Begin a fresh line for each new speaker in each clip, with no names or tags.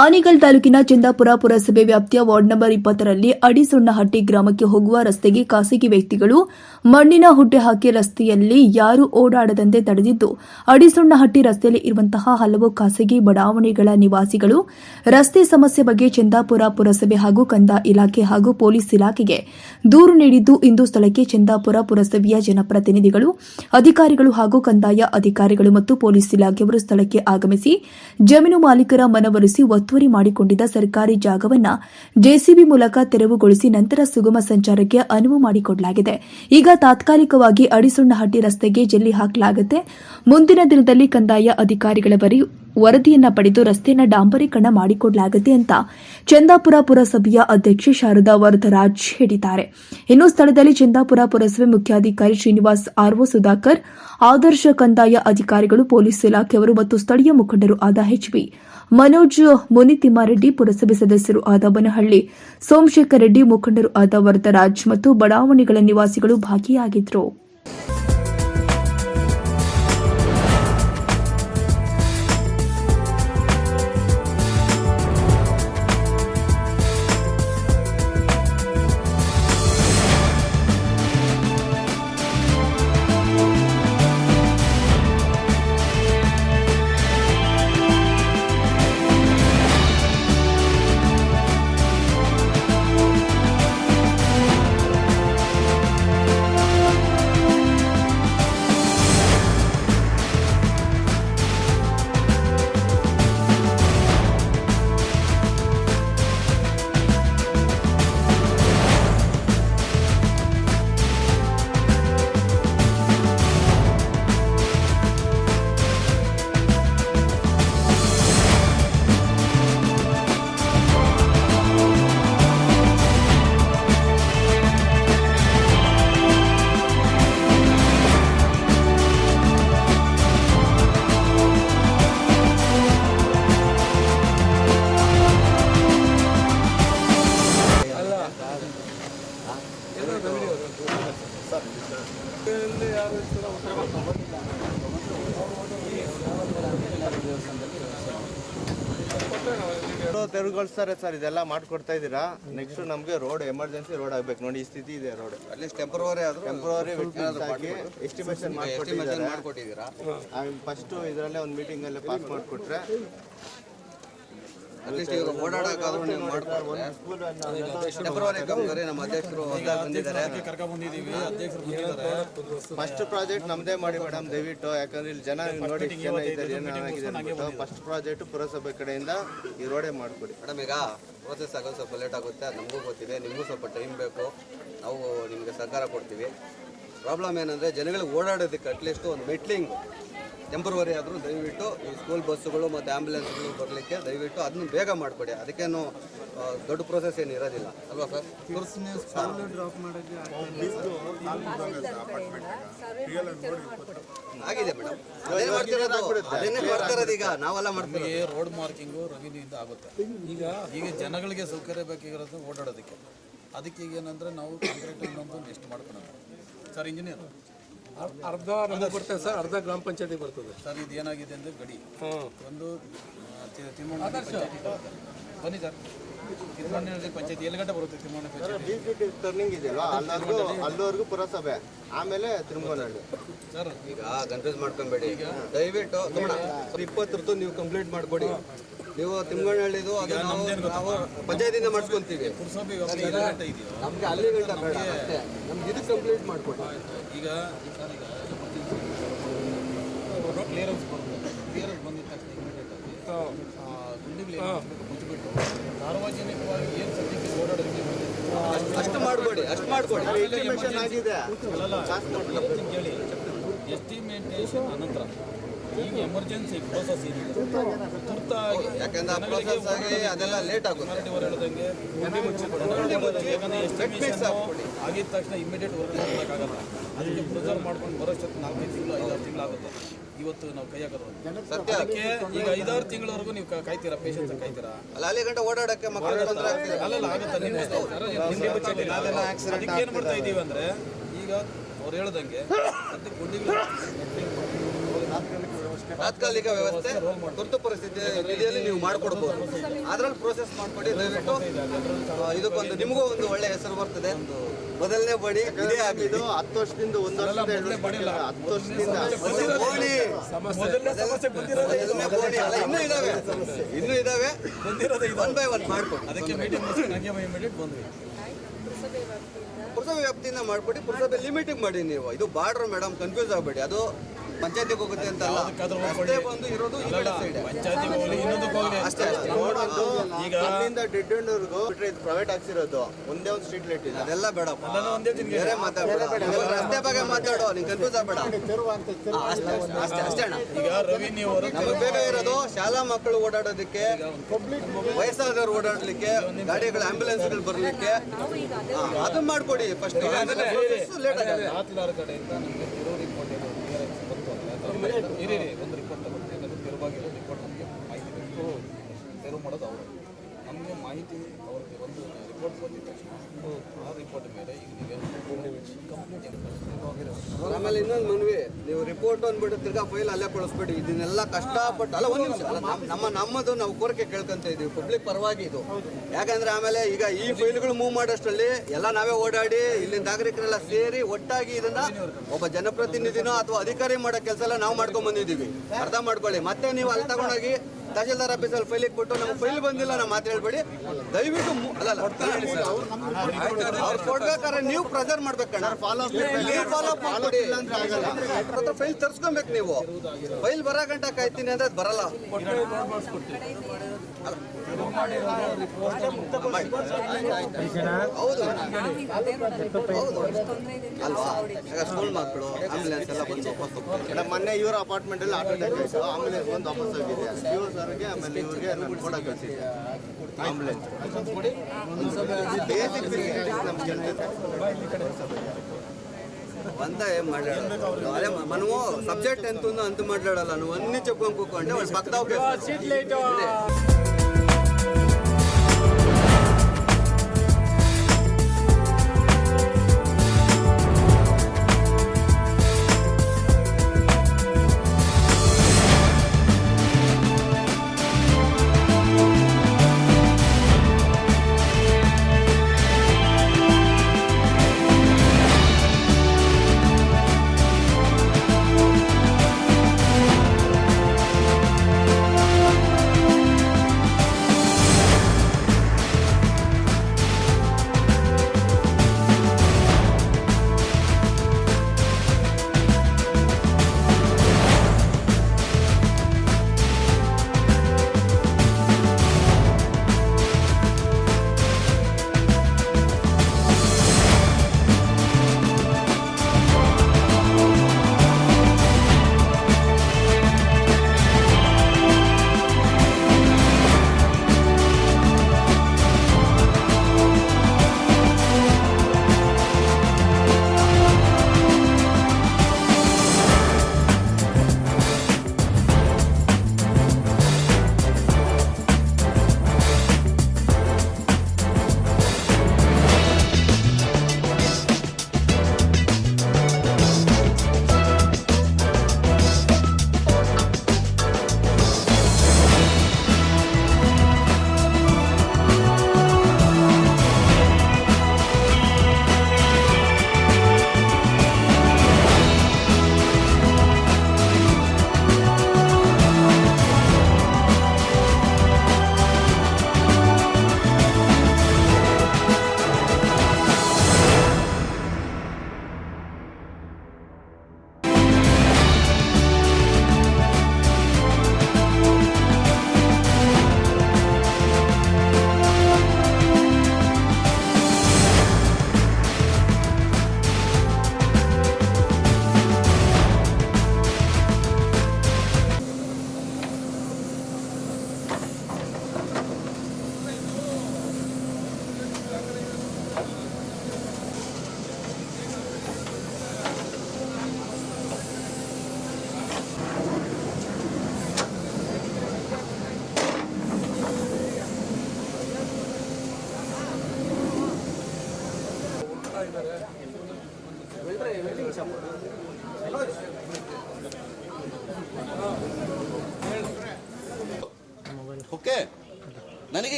ಆನೇಕಲ್ ತಾಲೂಕಿನ ಚಂದಾಪುರ ಪುರಸಭೆ ವ್ಯಾಪ್ತಿಯ ವಾರ್ಡ್ ನಂಬರ್ ಇಪ್ಪತ್ತರಲ್ಲಿ ಅಡಿಸೊಣ್ಣಹಟ್ಟಿ ಗ್ರಾಮಕ್ಕೆ ಹೋಗುವ ರಸ್ತೆಗೆ ಖಾಸಗಿ ವ್ಯಕ್ತಿಗಳು ಮಣ್ಣಿನ ಹುಟ್ಟೆ ಹಾಕಿ ರಸ್ತೆಯಲ್ಲಿ ಯಾರು ಓಡಾಡದಂತೆ ತಡೆದಿದ್ದು ಅಡಿಸೊಣ್ಣಹಟ್ಟಿ ರಸ್ತೆಯಲ್ಲಿ ಇರುವಂತಹ ಹಲವು ಖಾಸಗಿ ಬಡಾವಣೆಗಳ ನಿವಾಸಿಗಳು ರಸ್ತೆ ಸಮಸ್ಯೆ ಬಗ್ಗೆ ಚಂದಾಪುರ ಪುರಸಭೆ ಹಾಗೂ ಕಂದಾಯ ಇಲಾಖೆ ಹಾಗೂ ಪೊಲೀಸ್ ಇಲಾಖೆಗೆ ದೂರು ನೀಡಿದ್ದು, ಇಂದು ಸ್ಥಳಕ್ಕೆ ಚಂದಾಪುರ ಪುರಸಭೆಯ ಜನಪ್ರತಿನಿಧಿಗಳು, ಅಧಿಕಾರಿಗಳು ಹಾಗೂ ಕಂದಾಯ ಅಧಿಕಾರಿಗಳು ಮತ್ತು ಪೊಲೀಸ್ ಇಲಾಖೆಯವರು ಸ್ಥಳಕ್ಕೆ ಆಗಮಿಸಿ ಜಮೀನು ಮಾಲೀಕರ ಮನವೊಲಿಸಿ ಒತ್ತುವರಿ ಮಾಡಿಕೊಂಡಿದ್ದ ಸರ್ಕಾರಿ ಜಾಗವನ್ನ ಜೆಸಿಬಿ ಮೂಲಕ ತೆರವುಗೊಳಿಸಿ ನಂತರ ಸುಗಮ ಸಂಚಾರಕ್ಕೆ ಅನುವು ಮಾಡಿಕೊಡಲಾಗಿದೆ. ಈಗ ತಾತ್ಕಾಲಿಕವಾಗಿ ಅಡಿಸುಣ್ಣಹಟ್ಟಿ ರಸ್ತೆಗೆ ಜಲ್ಲಿ ಹಾಕಲಾಗುತ್ತೆ. ಮುಂದಿನ ದಿನದಲ್ಲಿ ಕಂದಾಯ ಅಧಿಕಾರಿಗಳ ಬಳಿ ವರದಿಯನ್ನ ಪಡೆದು ರಸ್ತೆಯನ್ನು ಡಾಂಬರೀಕರಣ ಮಾಡಿಕೊಡಲಾಗುತ್ತೆ ಅಂತ ಚಂದಾಪುರ ಪುರಸಭೆಯ ಅಧ್ಯಕ್ಷೆ ಶಾರದಾ ವರದರಾಜ್ ಹೇಳಿದ್ದಾರೆ. ಇನ್ನು ಸ್ಥಳದಲ್ಲಿ ಚಂದಾಪುರ ಪುರಸಭೆ ಮುಖ್ಯಾಧಿಕಾರಿ ಶ್ರೀನಿವಾಸ್ ಆರ್ಒ ಸುಧಾಕರ್, ಆದರ್ಶ ಕಂದಾಯ ಅಧಿಕಾರಿಗಳು, ಪೊಲೀಸ್ ಇಲಾಖೆಯವರು ಮತ್ತು ಸ್ಥಳೀಯ ಮುಖಂಡರು ಆದ ಎಚ್ಬಿ ಮನೋಜ್ ಮುನಿತಿಮ್ಮಾರೆಡ್ಡಿ ಪುರಸಭೆ ಸದಸ್ಯರು ಆದ ಬನಹಳ್ಳಿ, ಸೋಮಶೇಖರ್ ರೆಡ್ಡಿ ಮುಖಂಡರು ಆದ ವರದರಾಜ್ ಮತ್ತು ಬಡಾವಣೆಗಳ ನಿವಾಸಿಗಳು ಭಾಗಿಯಾಗಿದ್ದರು
ತೆರವುಗೊಳಿಸ್ತಾರೆ ಸರ್ ಇದೆಲ್ಲ ಮಾಡ್ಕೊಡ್ತಾ ಇದ್ದೀರಾ? ನೆಕ್ಸ್ಟ್ ನಮಗೆ ರೋಡ್ ಎಮರ್ಜೆನ್ಸಿ ರೋಡ್ ಆಗ್ಬೇಕು. ನೋಡಿ ಈ ಸ್ಥಿತಿ ಇದೆ ರೋಡ್
ಅಟ್ಲೀಸ್ಟ್ ಟೆಂಪರವರಿ ಆದ್ರೂ
ಟೆಂಪ್ರವರಿ ಹಾಕಿ ಎಸ್ಟಿಮೇಷನ್ ಮಾಡ್ಕೊಟ್ಟಿದ್ದೀರಾ. ಫಸ್ಟ್ ಇದರಲ್ಲೇ ಒಂದು ಮೀಟಿಂಗ್ ಅಲ್ಲೇ ಪಾಸ್ ಮಾಡಿಕೊಟ್ರೆ
ಅಟ್ಲೀಸ್ಟ್ ಇವರು ಓಡಾಡಕ್ಕಾದ್ರೂ ನೀವು ಮಾಡ್ಕೊಡ್ರೆ ಫೆಬ್ರವರಿ ನಮ್ಮ ಅಧ್ಯಕ್ಷರು ಹೊಸ್ದಾಗಿ ಬಂದಿದ್ದಾರೆ.
ಫಸ್ಟ್ ಪ್ರಾಜೆಕ್ಟ್ ನಮ್ದೇ ಮಾಡಿ ಮೇಡಮ್ ದಯವಿಟ್ಟು ಯಾಕಂದ್ರೆ ಇಲ್ಲಿ ಜನ ನೋಡಿ ಏನಾಗಿದೆ ಫಸ್ಟ್ ಪ್ರಾಜೆಕ್ಟ್ ಪುರಸಭೆ ಕಡೆಯಿಂದ ಈ ರೋಡೇ ಮಾಡ್ಕೊಡಿ.
ಮೇಡಮ್ ಈಗ ಪ್ರೋಸೆಸ್ ಆಗೋದು ಸ್ವಲ್ಪ ಲೇಟ್ ಆಗುತ್ತೆ ಅದು ನಮಗೂ ಗೊತ್ತಿದೆ ನಿಮಗೂ ಸ್ವಲ್ಪ ಟೈಮ್ ಬೇಕು. ನಾವು ನಿಮಗೆ ಸಹಕಾರ ಕೊಡ್ತೀವಿ. ಪ್ರಾಬ್ಲಮ್ ಏನಂದರೆ ಜನಗಳಿಗೆ ಓಡಾಡೋದಕ್ಕೆ ಅಟ್ಲೀಸ್ಟ್ ಒಂದು ಮೆಟ್ಲಿಂಗ್ ಟೆಂಪರವರಿ ಆದರೂ ದಯವಿಟ್ಟು ಈ ಸ್ಕೂಲ್ ಬಸ್ಸುಗಳು ಮತ್ತು ಆ್ಯಂಬುಲೆನ್ಸ್ಗಳು ಬರಲಿಕ್ಕೆ ದಯವಿಟ್ಟು ಅದನ್ನು ಬೇಗ ಮಾಡಿಕೊಡಿ. ಅದಕ್ಕೇನು ದೊಡ್ಡ ಪ್ರೋಸೆಸ್ ಏನು ಇರೋದಿಲ್ಲ. ಅಲ್ವಾ ಸರ್ ಆಗಿದೆ ಮೇಡಮ್ ಮಾಡ್ತಿರೋದು. ಮಾಡ್ತಿರೋದು ಈಗ. ನಾವೆಲ್ಲ ಮಾಡ್ತೀವಿ
ರೋಡ್ ಮಾರ್ಕಿಂಗು ರೆವಿನ್ಯೂಯಿಂದ ಆಗುತ್ತೆ. ಈಗ ಈಗ ಜನಗಳಿಗೆ ಸೌಕರ್ಯ ಬೇಕಾಗಿರೋದು ಓಡಾಡೋದಕ್ಕೆ. ಅದಕ್ಕೆ ಈಗ ಏನಂದ್ರೆ ನಾವು ಕಾಂಕ್ರೀಟ್ ಅನ್ನೋದು ನೆಕ್ಸ್ಟ್ ಮಾಡ್ಕೊಳೋದು. ಸರ್ ಇಂಜಿನಿಯರ್
ಅರ್ಧ ನಮಗೆ ಬರ್ತದೆ ಸರ್ ಅರ್ಧ ಗ್ರಾಮ ಪಂಚಾಯತಿ ಬರ್ತದೆ.
ಸರ್ ಇದು ಏನಾಗಿದೆ ಅಂದರೆ ಗಡಿ. ಒಂದು ತಿಮ್ಮಣ್ಣ ಪಂಚಾಯತಿ ಬನ್ನಿ ಸರ್. ತಿಮ್ಮಣ್ಣ ಪಂಚಾಯತಿ ಎಲ್ಲಿ ಗಂಟೆ ಬರುತ್ತೆ ತಿಮ್ಮಣ್ಣ ಪಂಚಾಯತಿ.
ಟರ್ನಿಂಗ್ ಇದೆಯಲ್ವಾ? ಅಲ್ಲವರೆಗೂ ಅಲ್ಲಿವರೆಗೂ ಪುರಸಭೆ ಆಮೇಲೆ ತಿರುಮಲಹಳ್ಳಿ
ಸರ್
ಈಗ ಕನ್ಫ್ಯೂಸ್ ಮಾಡ್ಕೊಬೇಡಿ. ದಯವಿಟ್ಟು ತಗೋಣ ಇಪ್ಪತ್ತರದ್ದು ನೀವು ಕಂಪ್ಲೀಟ್ ಮಾಡ್ಕೊಡಿ. ನೀವು ತಿಮ್ಗಣ್ಣಹಳ್ಳಿದು ಅದು ನಾವು ನಾವು ಪಂಚಾಯತಿಂದ ಮಾಡಿಸ್ಕೊಂತೀವಿ. ನಮ್ಗೆ ಅಲ್ಲಿ ಗಂಟ ಬೇಡ ಅಷ್ಟೇ. ನಮ್ಗೆ ಇದು ಕಂಪ್ಲೀಟ್ ಮಾಡ್ಕೊಡಿ.
ಈಗ ಸರ್ ಈಗ ಕ್ಲಿಯರೆನ್ಸ್ ಬರುತ್ತೆ ಕ್ಲಿಯರೆನ್ಸ್ ಬಂದಿದ ತಕ್ಷಣ ಇಮಿಡಿಯೇಟ್ ಆಗಿ ಗುಂಡಿಗಳು ಮುಚ್ಚಿಬಿಟ್ಟು ಸಾರ್ವಜನಿಕವಾಗಿ ಏನು ಸದ್ಯಕ್ಕೆ ಓಡಾಡೋದಕ್ಕೆ
ಅಷ್ಟು ಮಾಡ್ಕೊಡಿ ಅಷ್ಟು ಮಾಡ್ಕೊಡಿ.
ಎಸ್ಟಿಮೇಟ್ ಆಗಿದೆ.
ಎಸ್ಟಿಮೇಟೇಷನ್ ಅನಂತರ. ಎಮರ್ಜೆನ್ಸಿ ಪ್ರೋಸೆಸ್ ಏನಿದೆ ತುರ್ತಾಗಿ
ಯಾಕಂದ್ರೆ ಆ ಪ್ರೋಸೆಸ್ ಆಗಿ ಅದೆಲ್ಲ ಲೇಟ್ ಆಗುತ್ತೆ.
ಮಾರಾಟವರು ಹೇಳ್ದಂಗೆ ಗುಂಡಿ ಮುಚ್ಚಿ ಯಾಕಂದ್ರೆ ಎಸ್ಟಿಮೇಷನ್ ಆಗಿದ ತಕ್ಷಣ ಇಮಿಡಿಯೇಟ್ ವರ್ಕ್ ಮಾಡೋಕ್ಕಾಗಲ್ಲ. ಅದಕ್ಕೆ ಪ್ರಿಸರ್ವ್ ಮಾಡ್ಕೊಂಡು ಬರೋಷ್ಟು ನಾಲ್ಕೈದು ತಿಂಗಳು ಐದಾರು ತಿಂಗಳು ಆಗುತ್ತೆ. ಇವತ್ತು ನಾವು ಕೈ ಹಾಕೋದು.
ಸತ್ಯ.
ಅದಕ್ಕೆ ಈಗ ಐದಾರು ತಿಂಗಳವರೆಗೂ ನೀವು ಕಾಯ್ತೀರಾ ಪೇಷನ್ಸ್ ಕಾಯ್ತೀರಾ?
ಅಲ್ಲ ಅಲ್ಲಿ ಗಂಟೆ ಓಡಾಡಕ್ಕೆ ಮಕ್ಕಳು
ಅಲ್ಲಲ್ಲ ಆಗುತ್ತೆ ಅದಕ್ಕೆ ಏನು ಮಾಡ್ತಾ ಇದ್ದೀವಿ ಅಂದ್ರೆ ಈಗ ಅವ್ರು ಹೇಳ್ದಂಗೆ ಅದಕ್ಕೆ ಗುಂಡಿಗಳು
ತಾತ್ಕಾಲಿಕ ವ್ಯವಸ್ಥೆ ತುರ್ತು ಪರಿಸ್ಥಿತಿ ನಿಧಿಯಲ್ಲಿ ನೀವು ಮಾಡಿಕೊಡ್ಬೋದು. ಅದರಲ್ಲಿ ಪ್ರೋಸೆಸ್ ಮಾಡಿಕೊಡಿ ದಯವಿಟ್ಟು ಇದಕ್ಕೊಂದು ನಿಮಗೂ ಒಂದು ಒಳ್ಳೆ ಹೆಸರು ಬರ್ತದೆ. ಮೊದಲನೇ ಬಡಿ ಇದೇ
ಆಗಿದ್ದು ಹತ್ತು ವರ್ಷದಿಂದ ಒಂದು ವರ್ಷದಿಂದ ಹತ್ತು ವರ್ಷದಿಂದ
ಇನ್ನೂ ಇದಾವೆ. ಇನ್ನೂ ಇದಾವೆ. ಒನ್ ಬೈ ಒನ್ ಮಾಡ್ಕೊಡಿ.
ಅದಕ್ಕೆ ಮೀಟಿಂಗ್ ಬಂದ್ವಿ.
ಪುರಸಭೆ ವ್ಯಾಪ್ತಿಯಿಂದ ಮಾಡ್ಬಿಟ್ಟು ಪುರಸಭೆ ಲಿಮಿಟಿಂಗ್ ಮಾಡಿ ನೀವು. ಇದು ಬಾರ್ಡರ್ ಮೇಡಮ್ ಕನ್ಫ್ಯೂಸ್ ಆಗಬೇಡಿ. ಅದು ಪಂಚಾಯತಿಗೆ ಹೋಗುತ್ತೆ ಅಂತ ಅಲ್ಲ ಅಷ್ಟೇ ಬಂದು ಇರೋದು ಈ ಕಡೆ ಅಷ್ಟೇ ಅಷ್ಟೇ.
ನೋಡೋದು
ಈಗ
ಇಲ್ಲಿಂದ ಡೆಡ್ ಎಂಡ್ವರೆಗೂ ಬಿಟ್ರೆ ಇದು ಪ್ರೈವೇಟ್ ಹಾಕ್ಸಿರೋದು. ಒಂದೇ ಒಂದು ಸ್ಟ್ರೀಟ್ ಲೈಟ್ ಇದೆ.
ಅದೆಲ್ಲ
ಬೇಡ ಒಂದೇ
ಬೇರೆ ಮಾತಾಡಬೇಡ. ನೀವು ರಸ್ತೆ ಬಗ್ಗೆ ಮಾತಾಡೋ ನೀವು ಕನ್ಫ್ಯೂಸ್ ಆಗಬೇಡ. ಅಷ್ಟೇ ಅಷ್ಟೇ ಅಷ್ಟೇ ಅಷ್ಟೇ ಅಣ್ಣ.
ಈಗ ರವಿ ನೀವು ಹೊರಗೆ
ನಮಗೆ ಬೇಗ ಇರೋದು ಶಾಲಾ ಮಕ್ಕಳು ಓಡಾಡೋದಕ್ಕೆ ವಯಸ್ಸಾದವರು ಓಡಾಡಲಿಕ್ಕೆ ಗಾಡಿಗಳು ಆಂಬ್ಯುಲೆನ್ಸ್ಗಳು ಬರಲಿಕ್ಕೆ. ಅದನ್ನ ಮಾಡ್ಕೊಡಿ. ಫಸ್ಟ್ ಲೇಟ್ ಆಗಲ್ಲ
ಹಾತ್ಲಾರ ಕಡೆಯಿಂದ ನಮಗೆ ತಿರುವು ರಿಪೋರ್ಟ್ ಏನು? ಕ್ಲಿಯರೆನ್ಸ್ ಬಂತು ಅಂದರೆ ಇರಿ ಒಂದು ರಿಪೋರ್ಟ್ ತಗೊಳ್ತೀವಿ ಯಾಕಂದ್ರೆ ತಿರುವಾಗಿರೋ ರಿಪೋರ್ಟ್ ನಮಗೆ ಮಾಹಿತಿ ಬೇಕು. ತೆರವು ಮಾಡೋದು ಅವರು ನಮಗೆ ಮಾಹಿತಿ
ಆಮೇಲೆ ಇನ್ನೊಂದು ಮನವಿ, ನೀವು ರಿಪೋರ್ಟ್ ಅಂದ್ಬಿಟ್ಟು ತಿರ್ಗಾ ಫೈಲ್ ಅಲ್ಲೇ ಕಳಿಸ್ಬೇಡಿ ಇದನ್ನೆಲ್ಲ ಕಷ್ಟಪಟ್ಟು ಅಲ್ಲ, ಒಂದು ನಿಮಿಷ ನಮ್ಮ- ನಮ್ಮ ನಮ್ಮದು ನಾವು ಕೋರಿಕೆ ಕೇಳ್ಕೊಂತ ಇದೀವಿ ಪಬ್ಲಿಕ್ ಪರವಾಗಿ ಇದು. ಯಾಕಂದ್ರೆ ಆಮೇಲೆ ಈಗ ಈ ಫೈಲ್ಗಳು ಮೂವ್ ಮಾಡೋಷ್ಟರಲ್ಲಿ ಎಲ್ಲ ನಾವೇ ಓಡಾಡಿ, ಇಲ್ಲಿನ ನಾಗರಿಕರೆಲ್ಲ ಸೇರಿ ಒಟ್ಟಾಗಿ ಇದನ್ನ ಒಬ್ಬ ಜನಪ್ರತಿನಿಧಿನೋ ಅಥವಾ ಅಧಿಕಾರಿ ಮಾಡೋ ಕೆಲಸ ಎಲ್ಲ ನಾವು ಮಾಡ್ಕೊಂಡ್ ಬಂದಿದ್ದೀವಿ. ಅರ್ಥ ಮಾಡ್ಕೊಳ್ಳಿ. ಮತ್ತೆ ನೀವು ಅಲ್ಲಿ ತಗೊಂಡೋಗಿ ತಹಶೀಲ್ದಾರ್ ಆಫೀಸಲ್ಲಿ ಫೈಲಿಗೆ ಕೊಟ್ಟು ನಮ್ಗೆ ಫೈಲ್ ಬಂದಿಲ್ಲ ನಾವು ಮಾತು ಹೇಳ್ಬೇಡಿ ದಯವಿಟ್ಟು ಅಲ್ಲ ಅವ್ರು ಕೊಡ್ಬೇಕಾದ್ರೆ ನೀವು ಪ್ರೆಸರ್ ಮಾಡ್ಬೇಕಣ್ಣ
ಫಾಲೋ ಅಪ್
ನೀವು ಫಾಲೋ ಫೈಲ್ ತರ್ಸ್ಕೊಬೇಕು ನೀವು ಫೈಲ್ ಬರೋ ಗಂಟ ಕಾಯ್ತೀನಿ ಅಂದ್ರೆ ಅದು ಬರಲ್ಲ ಹೌದು ಅಲ್ವಾ ಸ್ಕೂಲ್ ಮಕ್ಕಳು ಆಂಬುಲೆನ್ಸ್ ಎಲ್ಲ ಬಂದು ವಾಪಸ್ ಹೋಗ್ತಾರೆ
ಮೊನ್ನೆ ಇವರ ಅಪಾರ್ಟ್ಮೆಂಟ್ ಅಲ್ಲಿ ಆಟೋ ಆಂಬುಲೆನ್ಸ್ ಬಂದು ವಾಪಸ್ ಹೋಗಿದೆ ಸರ್ಗೆ ಆಮೇಲೆ ಇವ್ರಿಗೆ ನಾನು ಕೂಡ ಕಳಿಸಿದ್ದೆ ಆಂಬುಲೆನ್ಸ್ ಬೇಸಿಕ್ ಫೆಸಿಲಿಟೀಸ್ ನಮ್ಗೆ ಜನತೆ
ಅಂತ ಏನ್ ಮಾಡ್ಲಾಡ ಅದೇ మనము సబ్జెక్ట్ ఎంత ఉందో అంత మాట్లాడాలి నువ్వు అన్ని చెప్పుకోనుకోండి వాళ్ళు పక్కదా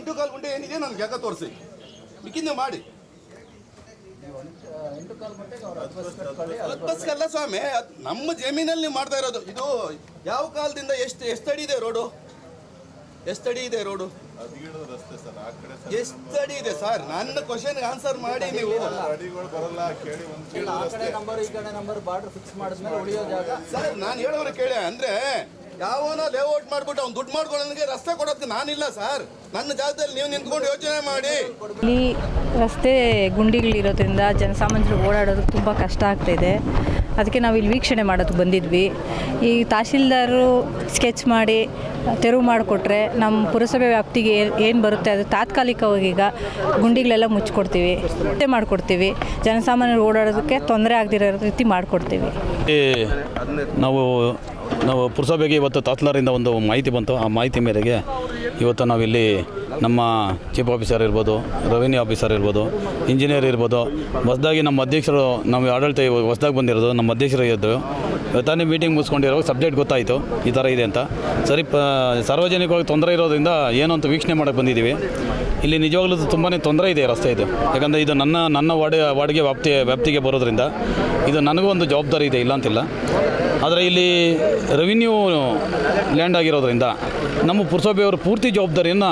ಎಂಟು ಕಾಲು ಗುಂಟೆ ಏನಿದೆ ನನಗೆ ಯಾಕೆ ತೋರಿಸಿ? ಮಿಕ್ಕಿಂದ ಮಾಡಿ. ಅಲ್ಲ ಸ್ವಾಮಿ ನಮ್ಮ ಜಮೀನಲ್ಲಿ ಮಾಡ್ತಾ ಇರೋದು. ಇದು ಯಾವ ಕಾಲದಿಂದ ಎಷ್ಟು ಎಷ್ಟಡಿ ಇದೆ ರೋಡು? ಎಷ್ಟಡಿ ಇದೆ ರೋಡು? ಎಷ್ಟಡಿ ಇದೆ ಸರ್? ನನ್ನ ಕ್ವಶನ್ ಆನ್ಸರ್ ಮಾಡಿ ನೀವು. ಸರ್, ನಾನು ಹೇಳೋರು ಕೇಳಿ ಅಂದ್ರೆ ಯಾವನೋ ಲೇಔಟ್ ಮಾಡ್ಬಿಟ್ಟು ಅವ್ನು ದುಡ್ಡು ಮಾಡ್ಕೊಳ್ಳೋದಕ್ಕೆ ರಸ್ತೆ ಕೊಡೋದಕ್ಕೆ ನಾನಿಲ್ಲ ಸರ್. ನನ್ನ ಜಾಗದಲ್ಲಿ ನೀವು ನಿಂತ್ಕೊಂಡು ಯೋಚನೆ ಮಾಡಿ.
ಇಲ್ಲಿ ರಸ್ತೆ ಗುಂಡಿಗಳಿರೋದ್ರಿಂದ ಜನಸಾಮಾನ್ಯರು ಓಡಾಡೋದು ತುಂಬ ಕಷ್ಟ ಆಗ್ತಾಯಿದೆ ಅದಕ್ಕೆ ನಾವು ಇಲ್ಲಿ ವೀಕ್ಷಣೆ ಮಾಡೋದಕ್ಕೆ ಬಂದಿದ್ವಿ. ಈ ತಹಶೀಲ್ದಾರರು ಸ್ಕೆಚ್ ಮಾಡಿ ತೆರವು ಮಾಡಿಕೊಟ್ರೆ ನಮ್ಮ ಪುರಸಭೆ ವ್ಯಾಪ್ತಿಗೆ ಏನು ಬರುತ್ತೆ ಅದು ತಾತ್ಕಾಲಿಕವಾಗಿ ಈಗ ಗುಂಡಿಗಳೆಲ್ಲ ಮುಚ್ಚಿಕೊಡ್ತೀವಿ. ಮತ್ತೆ ಮಾಡಿಕೊಡ್ತೀವಿ. ಜನಸಾಮಾನ್ಯರು ಓಡಾಡೋದಕ್ಕೆ ತೊಂದರೆ ಆಗದಿರೋ ರೀತಿ ಮಾಡಿಕೊಡ್ತೀವಿ.
ನಾವು ನಾವು ಪುರಸಭೆಗೆ ಇವತ್ತು ತಾತ್ಲಾರಿಂದ ಒಂದು ಮಾಹಿತಿ ಬಂತು. ಆ ಮಾಹಿತಿ ಮೇರೆಗೆ ಇವತ್ತು ನಾವಿಲ್ಲಿ ನಮ್ಮ ಚೀಫ್ ಆಫೀಸರ್ ಇರ್ಬೋದು, ರೆವಿನ್ಯೂ ಆಫೀಸರ್ ಇರ್ಬೋದು, ಇಂಜಿನಿಯರ್ ಇರ್ಬೋದು, ಹೊಸದಾಗಿ ನಮ್ಮ ಅಧ್ಯಕ್ಷರು, ನಾವು ಆಡಳಿತ ಹೊಸ್ದಾಗಿ ಬಂದಿರೋದು, ನಮ್ಮ ಅಧ್ಯಕ್ಷರು ಇದ್ದರು ತಾನೇ ಮೀಟಿಂಗ್ ಮುಗಿಸ್ಕೊಂಡಿರೋ ಸಬ್ಜೆಕ್ಟ್ ಗೊತ್ತಾಯಿತು, ಈ ಥರ ಇದೆ ಅಂತ. ಸರಿ ಸಾರ್ವಜನಿಕವಾಗಿ ತೊಂದರೆ ಇರೋದ್ರಿಂದ ಏನು ಅಂತ ವೀಕ್ಷಣೆ ಮಾಡೋಕ್ಕೆ ಬಂದಿದ್ದೀವಿ. ಇಲ್ಲಿ ನಿಜವಾಗ್ಲೂ ತುಂಬಾ ತೊಂದರೆ ಇದೆ ರಸ್ತೆ ಇದು. ಯಾಕಂದರೆ ಇದು ನನ್ನ ನನ್ನ ವಾರ್ಡ್ ವಾರ್ಡ್ಗೆ ವ್ಯಾಪ್ತಿ ವ್ಯಾಪ್ತಿಗೆ ಬರೋದ್ರಿಂದ ಇದು ನನಗೂ ಒಂದು ಜವಾಬ್ದಾರಿ ಇದೆ, ಇಲ್ಲ ಅಂತಿಲ್ಲ. ಆದರೆ ಇಲ್ಲಿ ರೆವಿನ್ಯೂ ಲ್ಯಾಂಡ್ ಆಗಿರೋದ್ರಿಂದ ನಮ್ಮ ಪುರಸಭೆಯವರು ಪೂರ್ತಿ ಜವಾಬ್ದಾರಿಯನ್ನು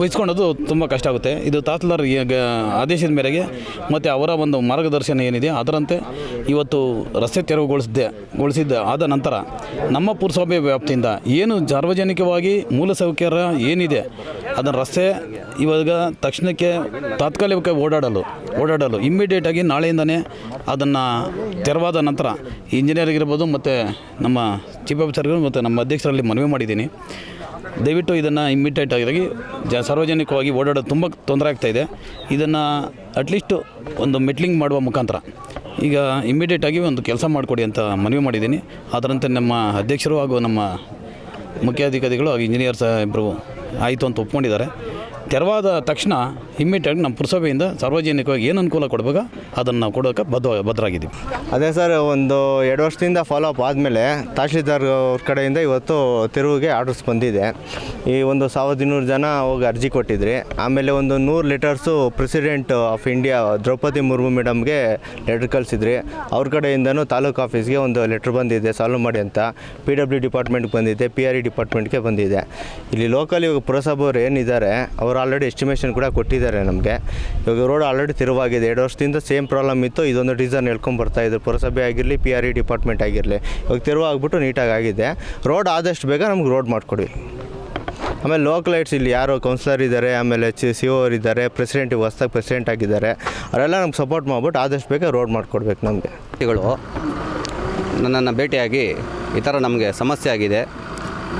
ವಹಿಸ್ಕೊಳ್ಳೋದು ತುಂಬ ಕಷ್ಟ ಆಗುತ್ತೆ. ಇದು ತಹಸೀಲ್ದಾರ್ ಆದೇಶದ ಮೇರೆಗೆ ಮತ್ತು ಅವರ ಒಂದು ಮಾರ್ಗದರ್ಶನ ಏನಿದೆ ಅದರಂತೆ ಇವತ್ತು ರಸ್ತೆ ತೆರವುಗೊಳಿಸಿದ್ದೆ ಗೊಳಿಸಿದ್ದ ಆದ ನಂತರ ನಮ್ಮ ಪುರಸಭೆ ವ್ಯಾಪ್ತಿಯಿಂದ ಏನು ಸಾರ್ವಜನಿಕವಾಗಿ ಮೂಲಸೌಕರ್ಯ ಏನಿದೆ, ಅದನ್ನು ರಸ್ತೆ ಇವಾಗ ತಕ್ಷಣಕ್ಕೆ ತಾತ್ಕಾಲಿಕ ಓಡಾಡಲು ಓಡಾಡಲು ಇಮ್ಮಿಡಿಯೇಟಾಗಿ ನಾಳೆಯಿಂದನೇ ಅದನ್ನು ತೆರವಾದ ನಂತರ ಇಂಜಿನಿಯರ್ಗಿರ್ಬೋದು ಮತ್ತು ನಮ್ಮ ಚೀಫ್ ಆಫೀಸರ್ಗಳು ಮತ್ತು ನಮ್ಮ ಅಧ್ಯಕ್ಷರಲ್ಲಿ ಮನವಿ ಮಾಡಿದ್ದೀನಿ. ದಯವಿಟ್ಟು ಇದನ್ನು ಇಮ್ಮಿಡಿಯೇಟ್ ಆಗಿ ಜ ಸಾರ್ವಜನಿಕವಾಗಿ ಓಡಾಡೋದು ತುಂಬ ತೊಂದರೆ ಆಗ್ತಾಯಿದೆ ಇದನ್ನು ಅಟ್ಲೀಸ್ಟು ಒಂದು ಮೆಟ್ಲಿಂಗ್ ಮಾಡುವ ಮುಖಾಂತರ. ಈಗ ಇಮ್ಮಿಡಿಯೇಟಾಗಿ ಒಂದು ಕೆಲಸ ಮಾಡಿಕೊಡಿ ಅಂತ ಮನವಿ ಮಾಡಿದ್ದೀನಿ. ಅದರಂತೆ ನಮ್ಮ ಅಧ್ಯಕ್ಷರು ಹಾಗೂ ನಮ್ಮ ಮುಖ್ಯಾಧಿಕಾರಿಗಳು ಹಾಗೂ ಇಂಜಿನಿಯರ್ ಸಾಹೇಬರು ಆಯಿತು ಅಂತ ಒಪ್ಕೊಂಡಿದ್ದಾರೆ. ತೆರವಾದ ತಕ್ಷಣ ಇಮ್ಮಿಡಿಯೇಟಾಗಿ ನಮ್ಮ ಪುರಸಭೆಯಿಂದ ಸಾರ್ವಜನಿಕವಾಗಿ ಏನು ಅನುಕೂಲ ಕೊಡಬೇಕು, ಅದನ್ನು ನಾವು ಕೊಡೋಕೆ ಬದ್ಧ ಬದ್ಧರಾಗಿದ್ದೀವಿ
ಅದೇ ಸರ್, ಒಂದು ಎರಡು ವರ್ಷದಿಂದ ಫಾಲೋ ಅಪ್ ಆದಮೇಲೆ ತಹಶೀಲ್ದಾರ್ ಅವ್ರ ಕಡೆಯಿಂದ ಇವತ್ತು ತಿರುವಿಗೆ ಆರ್ಡರ್ಸ್ ಬಂದಿದೆ. ಈ ಒಂದು ಸಾವಿರದ ಇನ್ನೂರು ಜನ ಹೋಗಿ ಅರ್ಜಿ ಕೊಟ್ಟಿದ್ರಿ. ಆಮೇಲೆ ಒಂದು ನೂರು letters president of India Draupadi Murmu ಮೇಡಮ್ಗೆ letter ಕಳಿಸಿದ್ರಿ. ಅವ್ರ ಕಡೆಯಿಂದನೂ ತಾಲೂಕು ಆಫೀಸ್ಗೆ ಒಂದು ಲೆಟ್ರ್ ಬಂದಿದೆ ಸಾಲ್ವ್ ಮಾಡಿ ಅಂತ. ಪಿ ಡಬ್ಲ್ಯೂ ಡಿಪಾರ್ಟ್ಮೆಂಟ್ಗೆ ಬಂದಿದೆ ಪಿ ಆರ್ ಇ ಡಿಪಾರ್ಟ್ಮೆಂಟ್ಗೆ ಬಂದಿದೆ. ಇಲ್ಲಿ ಲೋಕಲ್ ಇವಾಗ ಪುರಸಭೆಯವರು ಏನಿದ್ದಾರೆ, ಅವರು ಆಲ್ರೆಡಿ ಎಸ್ಟಿಮೇಷನ್ ಕೂಡ ಕೊಟ್ಟಿದ್ದಾರೆ ನಮಗೆ. ಇವಾಗ ರೋಡ್ ಆಲ್ರೆಡಿ ತಿರುವಾಗಿದೆ. ಎರಡು ವರ್ಷದಿಂದ ಸೇಮ್ ಪ್ರಾಬ್ಲಮ್ ಇತ್ತು. ಇದೊಂದು ಡಿಸೈನ್ ಹೇಳ್ಕೊಂಡು ಬರ್ತಾ ಇದ್ರು. ಪುರಸಭೆ ಆಗಿರಲಿ ಪಿ ಆರ್ ಇ ಡಿಪಾರ್ಟ್ಮೆಂಟ್ ಆಗಿರಲಿ. ಇವಾಗ ತಿರುವಾಗ್ಬಿಟ್ಟು ನೀಟಾಗಿ ಆಗಿದೆ. ರೋಡ್ ಆದಷ್ಟು ಬೇಗ ನಮ್ಗೆ ರೋಡ್ ಮಾಡಿಕೊಡಿ. ಆಮೇಲೆ ಲೋಕಲ್ ಲೈಟ್ಸ್ ಇಲ್ಲಿ ಯಾರು ಕೌನ್ಸಿಲರ್ ಇದ್ದಾರೆ ಆಮೇಲೆ ಚಿ ಸಿ ಓ ಇದ್ದಾರೆ ಪ್ರೆಸಿಡೆಂಟ್ ಹೊಸ್ದಾಗಿ ಪ್ರೆಸಿಡೆಂಟ್ ಆಗಿದ್ದಾರೆ. ಅವರೆಲ್ಲ ನಮ್ಗೆ ಸಪೋರ್ಟ್ ಮಾಡ್ಬಿಟ್ಟು ಆದಷ್ಟು ಬೇಗ ರೋಡ್ ಮಾಡಿಕೊಡ್ಬೇಕು ನಮಗೆ.
ನನ್ನನ್ನು ಭೇಟಿಯಾಗಿ ಈ ಥರ ನಮಗೆ ಸಮಸ್ಯೆ ಆಗಿದೆ.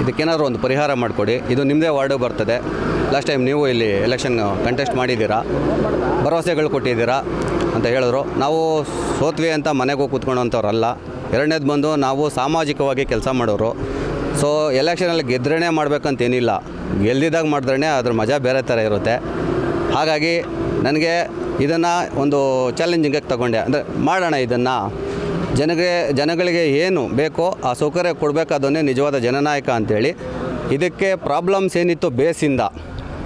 ಇದಕ್ಕೇನಾದರೂ ಒಂದು ಪರಿಹಾರ ಮಾಡಿಕೊಡಿ. ಇದು ನಿಮ್ಮದೇ ವಾರ್ಡು ಬರ್ತದೆ. ಲಾಸ್ಟ್ ಟೈಮ್ ನೀವು ಇಲ್ಲಿ ಎಲೆಕ್ಷನ್ ಕಂಟೆಸ್ಟ್ ಮಾಡಿದ್ದೀರಾ? ಭರವಸೆಗಳು ಕೊಟ್ಟಿದ್ದೀರಾ ಅಂತ ಹೇಳಿದ್ರು. ನಾವು ಸೋತ್ವಿ ಅಂತ ಮನೆಗೆ ಹೋಗಿ ಕೂತ್ಕೊಳ್ಳೋಂಥವ್ರಲ್ಲ ಎರಡನೇದು ಬಂದು ನಾವು ಸಾಮಾಜಿಕವಾಗಿ ಕೆಲಸ ಮಾಡೋರು. ಸೊ ಎಲೆಕ್ಷನಲ್ಲಿ ಗೆದ್ರೇ ಮಾಡಬೇಕಂತೇನಿಲ್ಲ. ಗೆಲ್ದಿದ್ದಾಗ ಮಾಡಿದ್ರೇ ಅದ್ರ ಮಜಾ ಬೇರೆ ಥರ ಇರುತ್ತೆ. ಹಾಗಾಗಿ ನನಗೆ ಇದನ್ನು ಒಂದು ಚಾಲೆಂಜಿಂಗಾಗಿ ತಗೊಂಡೆ. ಅಂದರೆ ಮಾಡೋಣ ಇದನ್ನು. ಜನಗೆ, ಜನಗಳಿಗೆ ಏನು ಬೇಕೋ ಆ ಸೌಕರ್ಯ ಕೊಡಬೇಕಾದನ್ನೇ ನಿಜವಾದ ಜನನಾಯಕ ಅಂತೇಳಿ. ಇದಕ್ಕೆ ಪ್ರಾಬ್ಲಮ್ಸ್ ಏನಿತ್ತು ಬೇಸಿಂದ.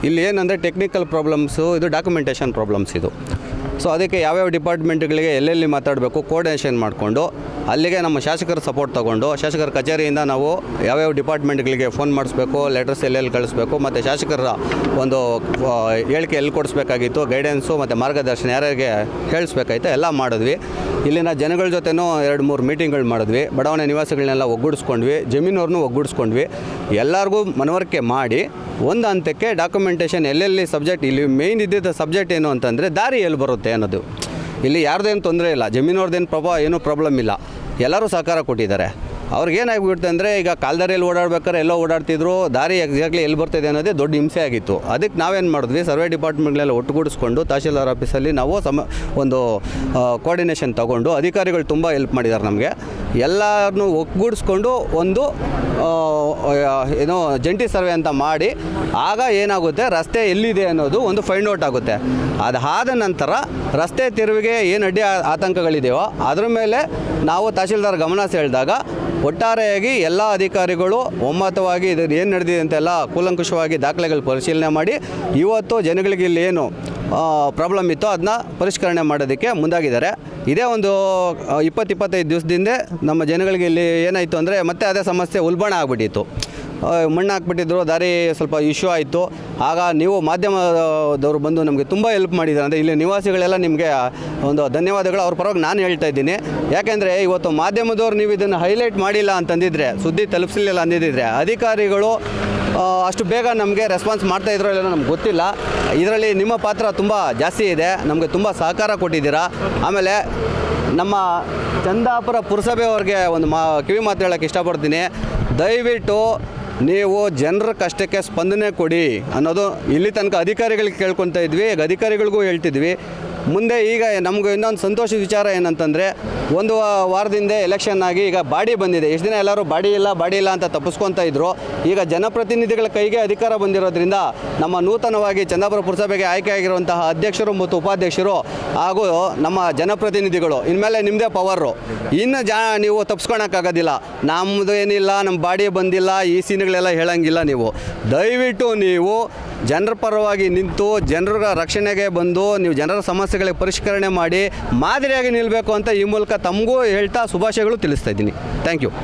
ಇಲ್ಲಿ ಏನಂದರೆ ಟೆಕ್ನಿಕಲ್ ಪ್ರಾಬ್ಲಮ್ಸು ಇದು ಡಾಕ್ಯುಮೆಂಟೇಷನ್ ಪ್ರಾಬ್ಲಮ್ಸ್ ಇದು. ಸೊ ಅದಕ್ಕೆ ಯಾವ್ಯಾವ ಡಿಪಾರ್ಟ್ಮೆಂಟ್ಗಳಿಗೆ ಎಲ್ಲೆಲ್ಲಿ ಮಾತಾಡಬೇಕು ಕೋರ್ಡಿನೇಷನ್ ಮಾಡಿಕೊಂಡು, ಅಲ್ಲಿಗೆ ನಮ್ಮ ಶಾಸಕರ ಸಪೋರ್ಟ್ ತಗೊಂಡು, ಶಾಸಕರ ಕಚೇರಿಯಿಂದ ನಾವು ಯಾವ್ಯಾವ ಡಿಪಾರ್ಟ್ಮೆಂಟ್ಗಳಿಗೆ ಫೋನ್ ಮಾಡಿಸ್ಬೇಕು ಲೆಟರ್ಸ್ ಎಲ್ಲೆಲ್ಲಿ ಕಳಿಸ್ಬೇಕು, ಮತ್ತು ಶಾಸಕರ ಒಂದು ಹೇಳಿಕೆ ಎಲ್ಲಿ ಕೊಡಿಸ್ಬೇಕಾಗಿತ್ತು ಗೈಡೆನ್ಸು ಮತ್ತು ಮಾರ್ಗದರ್ಶನ ಯಾರಿಗೆ ಹೇಳಿಸ್ಬೇಕಾಯ್ತು ಎಲ್ಲ ಮಾಡಿದ್ವಿ. ಇಲ್ಲಿನ ಜನಗಳ ಜೊತೆನೂ ಎರಡು ಮೂರು ಮೀಟಿಂಗ್ಗಳು ಮಾಡಿದ್ವಿ. ಬಡಾವಣೆ ನಿವಾಸಿಗಳನ್ನೆಲ್ಲ ಒಗ್ಗೂಡಿಸ್ಕೊಂಡ್ವಿ, ಜಮೀನವ್ರನ್ನೂ ಒಗ್ಗೂಡಿಸ್ಕೊಂಡ್ವಿ. ಎಲ್ಲರಿಗೂ ಮನವರಿಕೆ ಮಾಡಿ, ಒಂದು ಹಂತಕ್ಕೆ ಡಾಕ್ಯುಮೆಂಟೇಷನ್ ಎಲ್ಲೆಲ್ಲಿ ಸಬ್ಜೆಕ್ಟ್ ಇಲ್ಲಿ ಮೇಯ್ನ್ ಇದ್ದಿದ್ದ ಸಬ್ಜೆಕ್ಟ್ ಏನು ಅಂತಂದರೆ ದಾರಿ ಎಲ್ಲಿ ಬರುತ್ತೆ? ಅನ್ನೋದು. ಇಲ್ಲಿ ಯಾರ್ದೇನು ತೊಂದರೆ ಇಲ್ಲ. ಜಮೀನವ್ರದ್ದೇನು ಪ್ರಭಾವ ಏನೂ ಪ್ರಾಬ್ಲಮ್ ಇಲ್ಲ. ಎಲ್ಲರೂ ಸಹಕಾರ ಕೊಟ್ಟಿದ್ದಾರೆ. ಅವ್ರಿಗೆ ಏನಾಗ್ಬಿಡುತ್ತೆ ಅಂದರೆ ಈಗ ಕಾಲ್ದಾರಿಯಲ್ಲಿ ಓಡಾಡ್ಬೇಕಾದ್ರೆ ಎಲ್ಲೋ ಓಡಾಡ್ತಿದ್ರು, ದಾರಿ ಎಕ್ಸಾಕ್ಟ್ಲಿ ಎಲ್ಲಿ ಬರ್ತಿದೆ ಅನ್ನೋದೇ ದೊಡ್ಡ ಹಿಂಸೆ ಆಗಿತ್ತು. ಅದಕ್ಕೆ ನಾವೇನು ಮಾಡಿದ್ವಿ ಸರ್ವೆ ಡಿಪಾರ್ಟ್ಮೆಂಟ್ಗಳೆಲ್ಲ ಒಟ್ಟುಗೂಡಿಸ್ಕೊಂಡು ತಹಶೀಲ್ದಾರ್ ಆಫೀಸಲ್ಲಿ ನಾವು ಸಮ, ಒಂದು ಕೋಆರ್ಡಿನೇಷನ್ ತಗೊಂಡು ಅಧಿಕಾರಿಗಳು ತುಂಬ ಹೆಲ್ಪ್ ಮಾಡಿದ್ದಾರೆ ನಮಗೆ. ಎಲ್ಲರನ್ನೂ ಒಗ್ಗೂಡಿಸ್ಕೊಂಡು ಒಂದು ಏನೋ ಜಂಟಿ ಸರ್ವೆ ಅಂತ ಮಾಡಿ, ಆಗ ಏನಾಗುತ್ತೆ, ರಸ್ತೆ ಎಲ್ಲಿದೆ ಅನ್ನೋದು ಒಂದು ಫೈಂಡ್ ಔಟ್ ಆಗುತ್ತೆ. ಅದಾದ ನಂತರ ರಸ್ತೆ ತಿರುವಿಗೆ ಏನು ಅಡ್ಡಿ ಆತಂಕಗಳಿದೆಯೋ, ಅದರ ಮೇಲೆ ನಾವು ತಹಶೀಲ್ದಾರ್ ಗಮನ ಸೆಳೆದಾಗ
ಒಟ್ಟಾರೆಯಾಗಿ ಎಲ್ಲ ಅಧಿಕಾರಿಗಳು ಒಮ್ಮತವಾಗಿ ಇದು ಏನು ನಡೆದಿದೆ ಅಂತೆಲ್ಲ ಕೂಲಂಕುಷವಾಗಿ ದಾಖಲೆಗಳು ಪರಿಶೀಲನೆ ಮಾಡಿ, ಇವತ್ತು ಜನಗಳಿಗೆ ಇಲ್ಲಿ ಏನು ಪ್ರಾಬ್ಲಮ್ ಇತ್ತು ಅದನ್ನ ಪರಿಷ್ಕರಣೆ ಮಾಡೋದಕ್ಕೆ ಮುಂದಾಗಿದ್ದಾರೆ. ಇದೇ ಒಂದು ಇಪ್ಪತ್ತಿಪ್ಪತ್ತೈದು ದಿವಸದಿಂದ ನಮ್ಮ ಜನಗಳಿಗೆ ಇಲ್ಲಿ ಏನಾಯಿತು ಅಂದರೆ ಮತ್ತೆ ಅದೇ ಸಮಸ್ಯೆ ಉಲ್ಬಣ ಆಗಿಬಿಟ್ಟಿತ್ತು. ಮಣ್ಣು ಹಾಕ್ಬಿಟ್ಟಿದ್ರು, ದಾರಿ ಸ್ವಲ್ಪ ಇಶ್ಯೂ ಆಯಿತು. ಆಗ ನೀವು ಮಾಧ್ಯಮದವರು ಬಂದು ನಮಗೆ ತುಂಬ ಹೆಲ್ಪ್ ಮಾಡಿದ್ದಾರೆ. ಅಂದರೆ ಇಲ್ಲಿ ನಿವಾಸಿಗಳೆಲ್ಲ ನಿಮಗೆ ಒಂದು ಧನ್ಯವಾದಗಳು. ಅವ್ರ ಪರವಾಗಿ ನಾನು ಹೇಳ್ತಾ ಇದ್ದೀನಿ. ಯಾಕೆಂದರೆ ಇವತ್ತು ಮಾಧ್ಯಮದವ್ರು ನೀವು ಇದನ್ನು ಹೈಲೈಟ್ ಮಾಡಿಲ್ಲ ಅಂತಂದಿದ್ರೆ, ಸುದ್ದಿ ತಲುಪಿಸಲಿಲ್ಲ ಅಂದಿದ್ದರೆ ಅಧಿಕಾರಿಗಳು ಅಷ್ಟು ಬೇಗ ನಮಗೆ ರೆಸ್ಪಾನ್ಸ್ ಮಾಡ್ತಾ ಇದ್ರೋ ಇಲ್ಲ ನಮ್ಗೆ ಗೊತ್ತಿಲ್ಲ. ಇದರಲ್ಲಿ ನಿಮ್ಮ ಪಾತ್ರ ತುಂಬ ಜಾಸ್ತಿ ಇದೆ. ನಮಗೆ ತುಂಬ ಸಹಕಾರ ಕೊಟ್ಟಿದ್ದೀರಾ. ಆಮೇಲೆ ನಮ್ಮ ಚಂದಾಪುರ ಪುರಸಭೆಯವ್ರಿಗೆ ಒಂದು ಮಾ, ಕಿವಿ ಮಾತು ಹೇಳೋಕ್ಕೆ ಇಷ್ಟಪಡ್ತೀನಿ. ದಯವಿಟ್ಟು ನೀವು ಜನರ ಕಷ್ಟಕ್ಕೆ ಸ್ಪಂದನೆ ಕೊಡಿ ಅನ್ನೋದು ಇಲ್ಲಿ ತನಕ ಅಧಿಕಾರಿಗಳಿಗೆ ಕೇಳ್ಕೊತಾ ಇದ್ವಿ. ಅಧಿಕಾರಿಗಳಿಗೂ ಹೇಳ್ತಿದ್ವಿ. ಮುಂದೆ ಈಗ ನಮ್ಗೆ ಇನ್ನೊಂದು ಸಂತೋಷದ ವಿಚಾರ ಏನಂತಂದರೆ, ಒಂದು ವಾರದಿಂದ ಎಲೆಕ್ಷನ್ ಆಗಿ ಈಗ ಬಾಡಿ ಬಂದಿದೆ. ಎಷ್ಟು ದಿನ ಎಲ್ಲರೂ ಬಾಡಿ ಇಲ್ಲ ಬಾಡಿ ಇಲ್ಲ ಅಂತ ತಪ್ಪಿಸ್ಕೊತಾ ಇದ್ರು. ಈಗ ಜನಪ್ರತಿನಿಧಿಗಳ ಕೈಗೆ ಅಧಿಕಾರ ಬಂದಿರೋದ್ರಿಂದ ನಮ್ಮ ನೂತನವಾಗಿ ಚಂದಾಪುರ ಪುರಸಭೆಗೆ ಆಯ್ಕೆಯಾಗಿರುವಂತಹ ಅಧ್ಯಕ್ಷರು ಮತ್ತು ಉಪಾಧ್ಯಕ್ಷರು ಹಾಗೂ ನಮ್ಮ ಜನಪ್ರತಿನಿಧಿಗಳು, ಇನ್ಮೇಲೆ ನಿಮ್ಮದೇ ಪವರು ಇನ್ನು ಜಾ ನೀವು ತಪ್ಪಿಸ್ಕೊಳಕ್ಕಾಗೋದಿಲ್ಲ ನಮ್ಮದು ಏನಿಲ್ಲ ನಮ್ಮ ಬಾಡಿ ಬಂದಿಲ್ಲ, ಈ ಸೀನ್ಗಳೆಲ್ಲ ಹೇಳಂಗಿಲ್ಲ ನೀವು. ದಯವಿಟ್ಟು ನೀವು ಜನರ ಪರವಾಗಿ ನಿಂತು, ಜನರ ರಕ್ಷಣೆಗೆ ಬಂದು, ನೀವು ಜನರ ಸಮಸ್ಯೆಗಳಿಗೆ ಪರಿಷ್ಕರಣೆ ಮಾಡಿ ಮಾದರಿಯಾಗಿ ನಿಲ್ಲಬೇಕು ಅಂತ ಈ ಮೂಲಕ ತಮಗೂ ಹೇಳ್ತಾ ಶುಭಾಶಯಗಳು ತಿಳಿಸ್ತಾ ಇದ್ದೀನಿ. Thank you